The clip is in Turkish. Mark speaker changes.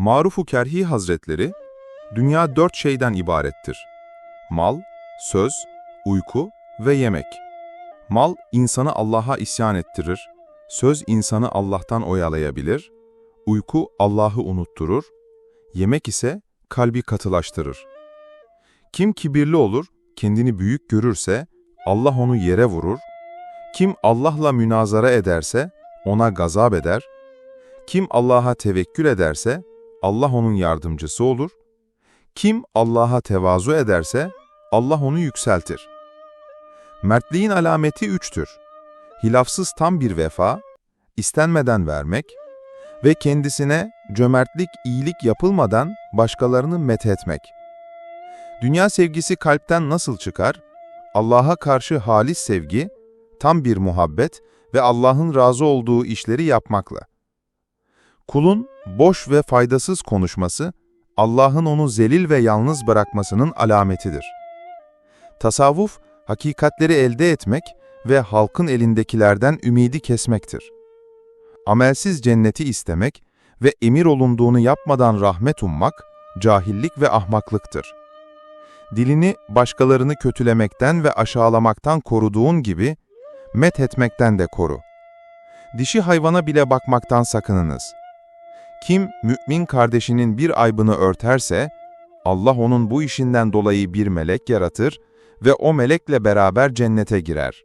Speaker 1: Maruf-u Kerhi Hazretleri, dünya dört şeyden ibarettir. Mal, söz, uyku ve yemek. Mal, insanı Allah'a isyan ettirir, söz insanı Allah'tan oyalayabilir, uyku Allah'ı unutturur, yemek ise kalbi katılaştırır. Kim kibirli olur, kendini büyük görürse, Allah onu yere vurur, kim Allah'la münazara ederse, ona gazap eder, kim Allah'a tevekkül ederse, Allah onun yardımcısı olur. Kim Allah'a tevazu ederse, Allah onu yükseltir. Mertliğin alameti üçtür. Hilafsız tam bir vefa, istenmeden vermek ve kendisine cömertlik, iyilik yapılmadan başkalarını methetmek. Dünya sevgisi kalpten nasıl çıkar? Allah'a karşı halis sevgi, tam bir muhabbet ve Allah'ın razı olduğu işleri yapmakla. Kulun boş ve faydasız konuşması, Allah'ın onu zelil ve yalnız bırakmasının alametidir. Tasavvuf, hakikatleri elde etmek ve halkın elindekilerden ümidi kesmektir. Amelsiz cenneti istemek ve emir olunduğunu yapmadan rahmet ummak, cahillik ve ahmaklıktır. Dilini başkalarını kötülemekten ve aşağılamaktan koruduğun gibi, met etmekten de koru. Dişi hayvana bile bakmaktan sakınınız. Kim mümin kardeşinin bir aybını örterse, Allah onun bu işinden dolayı bir melek yaratır ve o melekle beraber cennete girer.